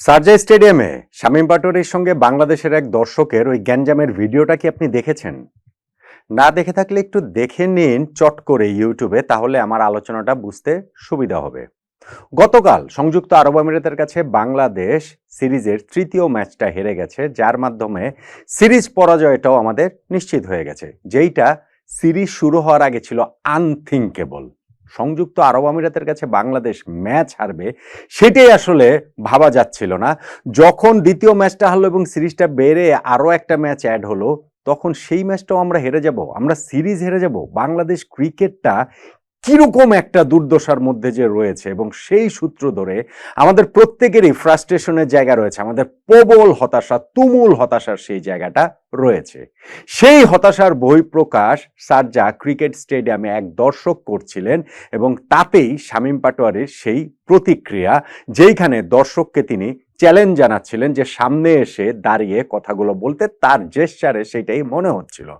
Sharjah স্টেডিয়ামে শামীম পাটোয়ারির সঙ্গে বাংলাদেশের এক দর্শকের ওই গ্যাঞ্জামের ভিডিওটা কি আপনি দেখেছেন? না দেখে থাকলে একটু দেখে নিন চট করে ইউটিউবে, তাহলে আমার আলোচনাটা বুঝতে সুবিধা হবে। গতকাল সংযুক্ত আরব আমিরাতের কাছে বাংলাদেশ সিরিজের তৃতীয় ম্যাচটা হেরে গেছে, যার মাধ্যমে সিরিজ পরাজয়টাও আমাদের নিশ্চিত হয়ে গেছে। যেইটা সিরিজ শুরু হওয়ার আগে ছিল আনথিঙ্কেবল। সংযুক্ত আরব আমিরাতের কাছে বাংলাদেশ ম্যাচ হারবে, সেটাই আসলে ভাবা যাচ্ছিল না। যখন দ্বিতীয় ম্যাচটা হলো এবং সিরিজটা বেড়ে আরও একটা ম্যাচ অ্যাড হলো, তখন সেই ম্যাচটাও আমরা হেরে যাব, আমরা সিরিজ হেরে যাব। বাংলাদেশ ক্রিকেটটা কীরকম একটা দুর্দশার মধ্যে যে রয়েছে এবং সেই সূত্র ধরে আমাদের প্রত্যেকেরই ফ্রাস্ট্রেশনের জায়গা রয়েছে, আমাদের প্রবল হতাশা, তুমুল হতাশার সেই জায়গাটা রয়েছে। সেই হতাশার বহিঃপ্রকাশ সারজা ক্রিকেট স্টেডিয়ামে এক দর্শক করছিলেন এবং তাতেই শামীম পাটোয়ারির সেই প্রতিক্রিয়া, যেইখানে দর্শককে তিনি চ্যালেঞ্জ জানাচ্ছিলেন যে সামনে এসে দাঁড়িয়ে কথাগুলো বলতে তার জেস্টারে সেটাই মনে হচ্ছিল।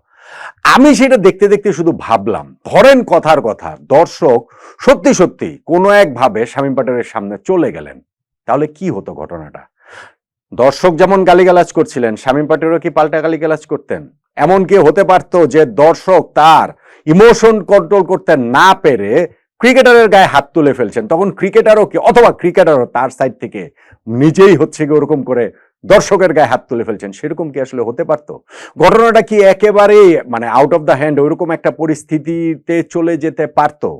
আমি সেটা দেখতে দেখতে শুধু ভাবলাম, ধরেন কথার কথা, দর্শক সত্যি সত্যি কোনো একভাবে শামীম পাটোয়ারির সামনে চলে গেলেন, তাহলে কি হতো ঘটনাটা? দর্শক যেমন গালিগালাজ করছিলেন, শামীম পাটোয়ারিও কি পাল্টা গালিগালাজ করতেন? এমন কি হতে পারতো যে দর্শক তার ইমোশন কন্ট্রোল করতে না পেরে ক্রিকেটারের গায়ে হাত তুলে ফেলছেন? তখন ক্রিকেটারও কি, অথবা ক্রিকেটারও তার সাইড থেকে নিজেই হচ্ছে কি ওরকম করে দর্শকের গায়ে হাত তুলে ফেলছেন। সেরকম কি আসলে হতে পারতো? ঘটনাটা কি একেবারেই মানে আউট অফ দ্য হ্যান্ড ওইরকম একটা পরিস্থিতিতে চলে যেতে পারতো?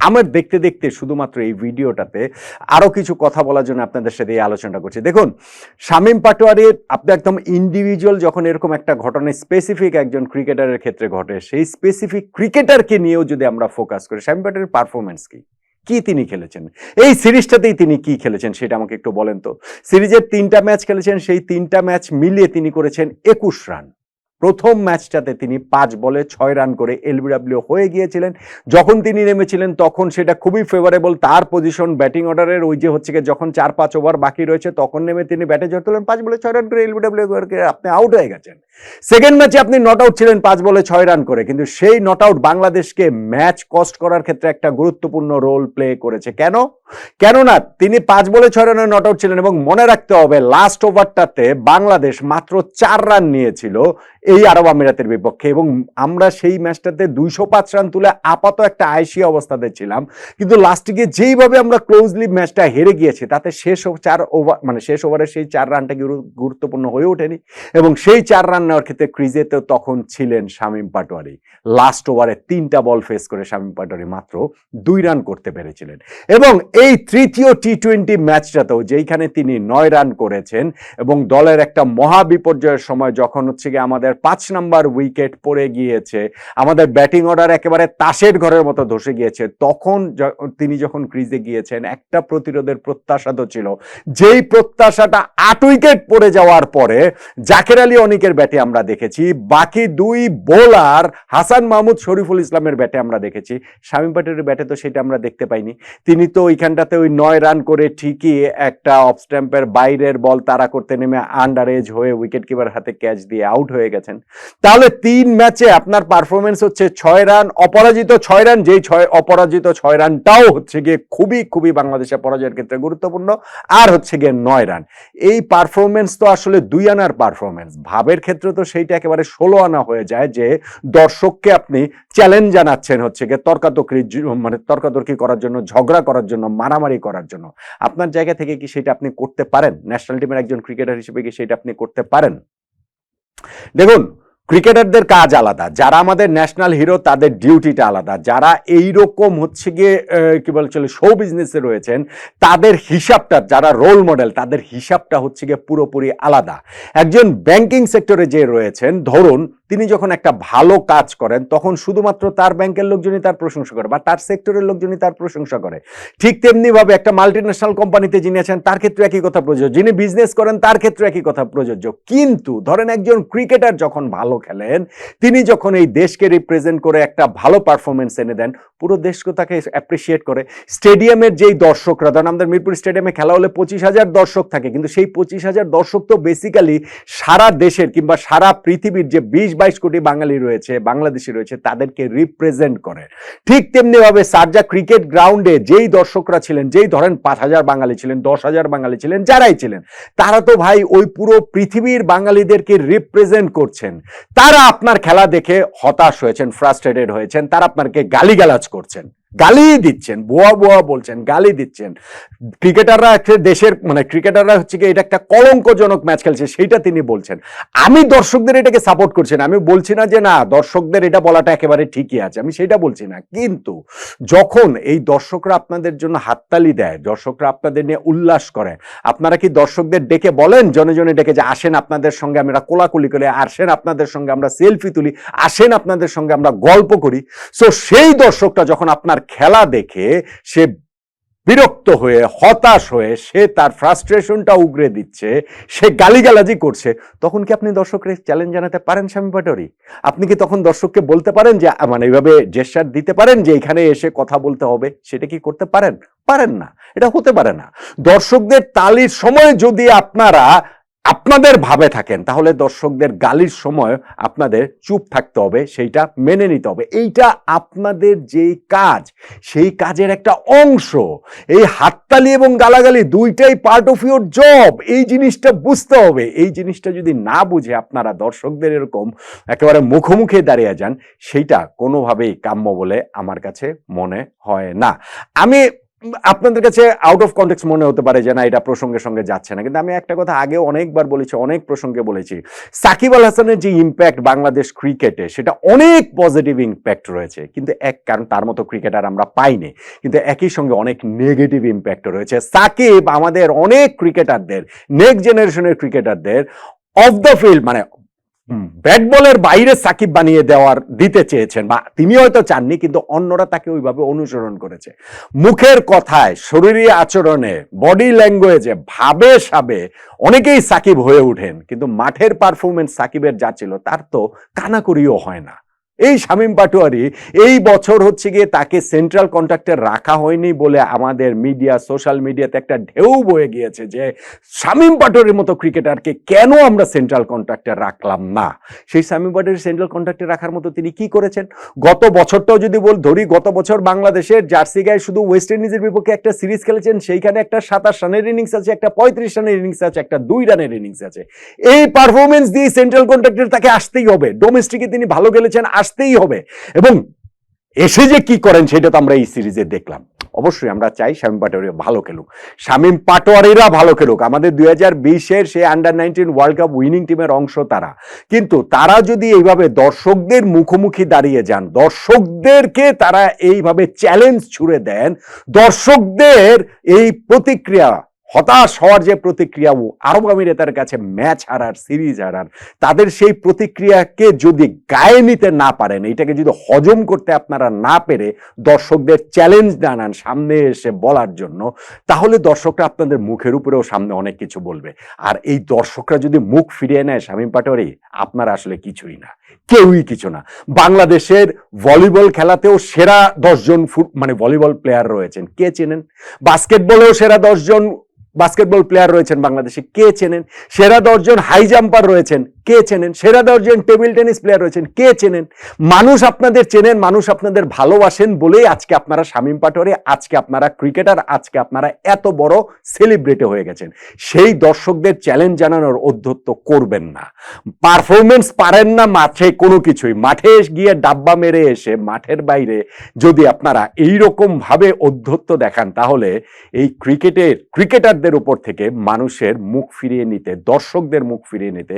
আমার দেখতে দেখতে শুধুমাত্র এই ভিডিওটাতে আরও কিছু কথা বলার জন্য আপনাদের সাথে এই আলোচনাটা করছি। দেখুন, শামীম পাটোয়ারির আপনি একদম ইন্ডিভিজুয়াল যখন এরকম একটা ঘটনা স্পেসিফিক একজন ক্রিকেটারের ক্ষেত্রে ঘটে, সেই স্পেসিফিক ক্রিকেটারকে নিয়েও যদি আমরা ফোকাস করি, শামীম পাটোয়ারির পারফরমেন্স কি? কি তিনি খেলেছেন? এই সিরিজটাতেই তিনি কি খেলেছেন সেটা আমাকে একটু বলেন তো। সিরিজের তিনটা ম্যাচ খেলেছেন, সেই তিনটা ম্যাচ মিলিয়ে তিনি করেছেন একুশ রান। প্রথম ম্যাচটাতে তিনি পাঁচ বলে ছয় রান করে এলবিডাব্লিউ হয়ে গিয়েছিলেন। যখন তিনি নেমেছিলেন, তখন সেটা খুবই ফেভারেবল তার পজিশন ব্যাটিং অর্ডারের ওই যে হচ্ছে যখন চার পাঁচ ওভার বাকি রয়েছে, তখন নেমে তিনি ব্যাটে জড় তুলেন, পাঁচ বলে ছয় রান করে এলবিডাব্লিউ আপনি আউট হয়ে গেছেন। সেকেন্ড ম্যাচে আপনি নট আউট ছিলেন পাঁচ বলে ছয় রান করে, কিন্তু সেই নট আউট বাংলাদেশকে ম্যাচ কস্ট করার ক্ষেত্রে একটা গুরুত্বপূর্ণ রোল প্লে করেছে। কেন? কেননা তিনি পাঁচ বলে ছয় রানে নট আউট ছিলেন এবং মনে রাখতে হবে লাস্ট ওভারটাতে বাংলাদেশ মাত্র চার রান নিয়েছিল এই আরব আমিরাতের বিপক্ষে এবং আমরা সেই ম্যাচটাতে দুইশো পাঁচ রান তুলে আপাত একটা আয়সী অবস্থাতে ছিলাম। কিন্তু লাস্টে গিয়ে যেইভাবে আমরা ক্লোজলি ম্যাচটা হেরে গিয়েছি, তাতে শেষ চার ওভার মানে শেষ ওভারে সেই চার রানটা গুরু- গুরুত্বপূর্ণ হয়ে ওঠেনি। এবং সেই চার রান নেওয়ার ক্ষেত্রে ক্রিজেতে তখন ছিলেন শামীম পাটোয়ারি। লাস্ট ওভারে তিনটা বল ফেস করে শামীম পাটোয়ারি মাত্র দুই রান করতে পেরেছিলেন। এবং এই তৃতীয় টি টোয়েন্টি ম্যাচটাতেও যেইখানে তিনি নয় রান করেছেন এবং দলের একটা মহা বিপর্যয়ের সময় যখন হচ্ছে গিয়ে আমাদের পাঁচ নাম্বার উইকেট পড়ে গিয়েছে। আমাদের ব্যাটিং অর্ডার একেবারে তাসের ঘরের মতো ধসে গিয়েছে। তখন তিনি যখন ক্রিজে গিয়েছেন, একটা প্রতিরোধের প্রত্যাশা তো ছিল। যেই প্রত্যাশাটা আট উইকেট পড়ে যাওয়ার পরে জাকের আলী অনিকের ব্যাটে আমরা দেখেছি। বাকি দুই বোলার হাসান মাহমুদ, শরীফুল ইসলামের ব্যাটে আমরা দেখেছি। শামীম পাটের ব্যাটে তো সেটা আমরা দেখতে পাইনি। তিনি তো ওইখানটাতে ওই নয় রান করে ঠিকই একটা অফ স্ট্যাম্পের বাইরের বল তাড়া করতে নেমে আন্ডার এজ হয়ে উইকেট কিপার হাতে ক্যাচ দিয়ে আউট হয়ে গেছেন তাহলে তিন ম্যাচে আপনার পারফরমেন্স হচ্ছে ছয় রান, অপরাজিত ছয় রান, যেই ছয় অপরাজিত ছয় রানটাও হচ্ছে গিয়ে খুবই খুবই বাংলাদেশের পরাজয়ের ক্ষেত্রে গুরুত্বপূর্ণ, আর হচ্ছে গিয়ে নয় রান। এই পারফরমেন্স তো আসলে দুই আনার পারফরমেন্স ভাবের ক্ষেত্রে তো সেইটা একেবারে ষোলো আনা হয়ে যায় যে দর্শককে আপনি চ্যালেঞ্জ জানাচ্ছেন হচ্ছে গিয়ে তর্কাতর্কি মানে তর্কাতর্কি করার জন্য, ঝগড়া করার জন্য, মারামারি করার জন্য। আপনার জায়গা থেকে কি সেটা আপনি করতে পারেন? ন্যাশনাল টিমের একজন ক্রিকেটার হিসেবে কি সেটা আপনি করতে পারেন? দেখুন, ক্রিকেটারদের কাজ আলাদা, যারা আমাদের ন্যাশনাল হিরো তাদের ডিউটিটা আলাদা। যারা এই রকম হচ্ছে গিয়ে কি বলে চলে শো বিজনেসে রয়েছেন, তাদের হিসাবটা, যারা রোল মডেল তাদের হিসাবটা হচ্ছে গিয়ে পুরোপুরি আলাদা। একজন ব্যাংকিং সেক্টরে যে রয়েছেন, ধরুন তিনি যখন একটা ভালো কাজ করেন, তখন শুধুমাত্র তার ব্যাংকের লোকজনই তার প্রশংসা করে বা তার সেক্টরের লোকজনই তার প্রশংসা করে। ঠিক তেমনি ভাবে একটা মাল্টিন্যাশনাল কোম্পানিতে যিনি আছেন, তার ক্ষেত্রে একই কথা প্রযোজ্য। যিনি বিজনেস করেন, তার ক্ষেত্রে একই কথা প্রযোজ্য। কিন্তু ধরেন একজন ক্রিকেটার যখন ভালো খেলেন, তিনি যখন এই দেশকে রিপ্রেজেন্ট করে একটা ভালো পারফরমেন্স এনে দেন, পুরো দেশকে তাকে অ্যাপ্রিসিয়েট করে। স্টেডিয়ামের যেই দর্শকরা, ধরেন আমাদের মিরপুর স্টেডিয়ামে খেলা হলে পঁচিশ হাজার দর্শক থাকে, কিন্তু সেই পঁচিশ হাজার দর্শক তো বেসিক্যালি সারা দেশের কিংবা সারা পৃথিবীর যে বিশ বাইশ কোটি বাঙালি রয়েছে, বাংলাদেশি রয়েছে, তাদেরকে রিপ্রেজেন্ট করে। ঠিক তেমনি ভাবে সারজা ক্রিকেট গ্রাউন্ডে যেই দর্শকরা ছিলেন, যেই ধরেন পাঁচ হাজার বাঙালি ছিলেন, দশ হাজার বাঙালি ছিলেন, যারাই ছিলেন, তারা তো ভাই ওই পুরো পৃথিবীর বাঙালিদেরকে রিপ্রেজেন্ট করছেন। তারা আপনার খেলা দেখে হতাশ হয়েছেন ফ্রাস্ট্রেটেড হয়েছেন, তারা আপনাকে গালিগালাজ করছেন। গালি দিচ্ছেন, বোয়া বোয়া বলছেন, গালি দিচ্ছেন। ক্রিকেটাররা দেশের মানে ক্রিকেটাররা হচ্ছে কি এটা একটা কলঙ্কজনক ম্যাচ খেলছে, সেইটা তিনি বলছেন। আমি দর্শকদের এটাকে সাপোর্ট করছি না, আমি বলছি না যে না, দর্শকদের এটা বলাটা একেবারে ঠিকই আছে, আমি সেটা বলছি না। কিন্তু যখন এই দর্শকরা আপনাদের জন্য হাততালি দেয়, দর্শকরা আপনাদের নিয়ে উল্লাস করে, আপনারা কি দর্শকদের ডেকে বলেন, জনে জনে ডেকে যে আসেন আপনাদের সঙ্গে আমরা কোলাকুলি করে, আসেন আপনাদের সঙ্গে আমরা সেলফি তুলি, আসেন আপনাদের সঙ্গে আমরা গল্প করি? সো সেই দর্শকটা যখন আপনার খেলা দেখে সে বিরক্ত হয়ে, হতাশ হয়ে সে তার ফ্রাস্ট্রেশনটা উগরে দিচ্ছে, সে গালিগালাজি করছে। তখন কি আপনি দর্শকের চ্যালেঞ্জ জানাতে পারেন স্বামী পাটোয়ারি? আপনি কি তখন দর্শককে বলতে পারেন যে মানে এইভাবে জেস্টার দিতে পারেন যে, এখানে এসে কথা বলতে হবে? সেটা কি করতে পারেন? পারেন না। এটা হতে পারে না। দর্শকদের তালির সময় যদি আপনারা আপনাদের ভাবে থাকেন, তাহলে দর্শকদের গালির সময় আপনাদের চুপ থাকতে হবে, সেইটা মেনে নিতে হবে। এইটা আপনাদের যেই কাজ, সেই কাজের একটা অংশ। এই হাততালি এবং গালাগালি দুইটাই পার্ট অফ ইউর জব এই জিনিসটা বুঝতে হবে। এই জিনিসটা যদি না বুঝে আপনারা দর্শকদের এরকম একেবারে মুখোমুখি দাঁড়িয়ে যান, সেইটা কোনোভাবেই কাম্য বলে আমার কাছে মনে হয় না। আমি আপনাদের কাছে আউট অফ কন্টেক্স মনে হতে পারে যে না, এটা প্রসঙ্গের সঙ্গে যাচ্ছে না। কিন্তু আমি একটা কথা আগে অনেকবার বলেছি, অনেক প্রসঙ্গে বলেছি। সাকিব আল হাসানের যে ইম্প্যাক্ট বাংলাদেশ ক্রিকেটে সেটা অনেক পজিটিভ ইম্প্যাক্ট রয়েছে। কিন্তু এক, কারণ তার মতো ক্রিকেটার আমরা পাইনি। কিন্তু একই সঙ্গে অনেক নেগেটিভ ইম্প্যাক্ট রয়েছে। সাকিব আমাদের অনেক ক্রিকেটারদের নেক্সট জেনারেশনের ক্রিকেটারদের অফ দ্য ফিল্ড মানে ব্যাট বলের বাইরে সাকিব বানিয়ে দেওয়ার দিতে চেয়েছেন, বা তিনি হয়তো চাননি, কিন্তু অন্যরা তাকে ওইভাবে অনুসরণ করেছে। মুখের কথায়, শরীরী আচরণে, বডি ল্যাঙ্গুয়েজে, ভাবে সাবে অনেকেই সাকিব হয়ে ওঠেন, কিন্তু মাঠের পারফরমেন্স সাকিবের যা ছিল, তার তো কানাকড়িও হয় না। এই শামীম পাটোয়ারি এই বছর হচ্ছে গিয়ে তাকে সেন্ট্রাল কন্ট্রাক্টে রাখা হয়নি বলে আমাদের মিডিয়া সোশ্যাল মিডিয়াতে একটা ঢেউ বয়ে গিয়েছে যে শামীম পাটোয়ারির মতো ক্রিকেটারকে কেন আমরা সেন্ট্রাল কন্ট্রাক্টে রাখলাম না? সেই শামীম পাটোয়ারি সেন্ট্রাল কন্ট্রাক্টে রাখার মতো তিনি কি করেছেন? গত বছরটাও যদি বল ধরি, গত বছর বাংলাদেশের জার্সি গায়ে শুধু ওয়েস্ট ইন্ডিজের বিপক্ষে একটা সিরিজ খেলেছেন, সেইখানে একটা সাতাশ রানের ইনিংস আছে, একটা পঁয়ত্রিশ রানের ইনিংস আছে, একটা দুই রানের ইনিংস আছে। এই পারফরমেন্স দিয়ে সেন্ট্রাল কন্ট্রাক্টের তাকে আসতেই হবে। ডোমেস্টিকে তিনি ভালো খেলেছেন আসতেই হবে। এবং এসে যে কি করেন সেটা তো আমরা এই সিরিজে দেখলাম। অবশ্যই আমরা চাই শামীম পাটোয়ারি ভালো খেলুক। শামীম পাটোয়ারিরা ভালো খেলুক। আমাদের দুই হাজার বিশের সে under nineteen world cup winning team অংশ তারা। কিন্তু তারা যদি এইভাবে দর্শকদের মুখোমুখি দাঁড়িয়ে যান, দর্শকদেরকে তারা এইভাবে চ্যালেঞ্জ ছুড়ে দেন, দর্শকদের এই প্রতিক্রিয়া হতাশ হওয়ার যে প্রতিক্রিয়া, ও আরব আমিরাতের কাছে ম্যাচ হারার সিরিজ হারার, তাদের সেই প্রতিক্রিয়াকে যদি গায়ে নিতে না পারেন, এটাকে যদি হজম করতে আপনারা না পেরে দর্শকদের চ্যালেঞ্জ জানান সামনে এসে বলার জন্য, তাহলে দর্শকরা আপনাদের মুখের উপরেও সামনে অনেক কিছু বলবে। আর এই দর্শকরা যদি মুখ ফিরিয়ে নেয়, শামীম পাটোয়ারি, আপনারা আসলে কিছুই না। কেউই কিছু না। বাংলাদেশের ভলিবল খেলাতেও সেরা দশজন মানে ভলিবল প্লেয়ার রয়েছেন। কে চেনেন? বাস্কেটবলেও সেরা দশজন বাস্কেটবল প্লেয়ার রয়েছেন বাংলাদেশে। কে চেনেন? সেরা দশজন হাই জাম্পার রয়েছেন। কে চেনেন? সেরা দশজন টেবিল টেনিস প্লেয়ার রয়েছেন। কে চেনেন? মানুষ আপনাদের চেনেন, মানুষ আপনাদের ভালোবাসেন বলেই আজকে আপনারা শামীম পাটোয়ারি, আজকে আপনারা ক্রিকেটার, আজকে আপনারা এত বড় সেলিব্রিটি হয়ে গেছেন। সেই দর্শকদের চ্যালেঞ্জ জানানোর অধ্যত্ত করবেন না। পারফরমেন্স পারেন না মাঠে কোনো কিছুই। মাঠে গিয়ে ডাব্বা মেরে এসে মাঠের বাইরে যদি আপনারা এই ভাবে অধ্যত্ত দেখান, তাহলে এই ক্রিকেটের, ক্রিকেটারদের উপর থেকে মানুষের মুখ ফিরিয়ে নিতে, দর্শকদের মুখ ফিরিয়ে নিতে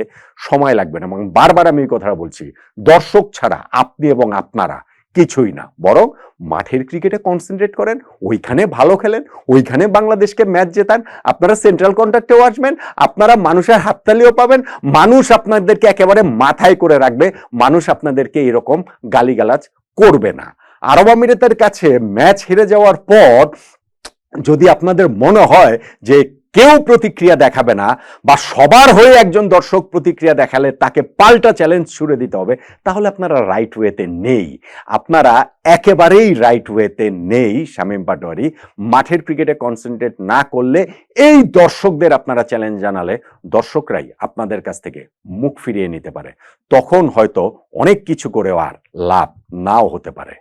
সময় লাগবে না। এবং বারবার আমি এই কথাটা বলছি, দর্শক ছাড়া আপনি এবং আপনারা কিছুই না। বরং মাঠের ক্রিকেটে কনসেন্ট্রেট করেন, ওইখানে ভালো খেলেন, ওইখানে বাংলাদেশকে ম্যাচ জেতান, আপনারা সেন্ট্রাল কন্ট্রাক্টেও আসবেন আপনারা মানুষের হাততালিও পাবেন, মানুষ আপনাদেরকে একেবারে মাথায় করে রাখবে, মানুষ আপনাদেরকে এরকম গালিগালাজ করবে না। আরব আমিরাতের কাছে ম্যাচ হেরে যাওয়ার পর যদি আপনাদের মনে হয় যে কেউ প্রতিক্রিয়া দেখাবে না বা সবার হয়ে একজন দর্শক প্রতিক্রিয়া দেখালে তাকে পাল্টা চ্যালেঞ্জ ছুড়ে দিতে হবে, তাহলে আপনারা রাইট ওয়েতে নেই। আপনারা একেবারেই রাইট ওয়েতে নেই শামীম পাটোয়ারি। মাঠের ক্রিকেটে কনসেন্ট্রেট না করলে এই দর্শকদের আপনারা চ্যালেঞ্জ জানালে দর্শকরাই আপনাদের কাছ থেকে মুখ ফিরিয়ে নিতে পারে। তখন হয়তো অনেক কিছু করেও আর লাভ নাও হতে পারে।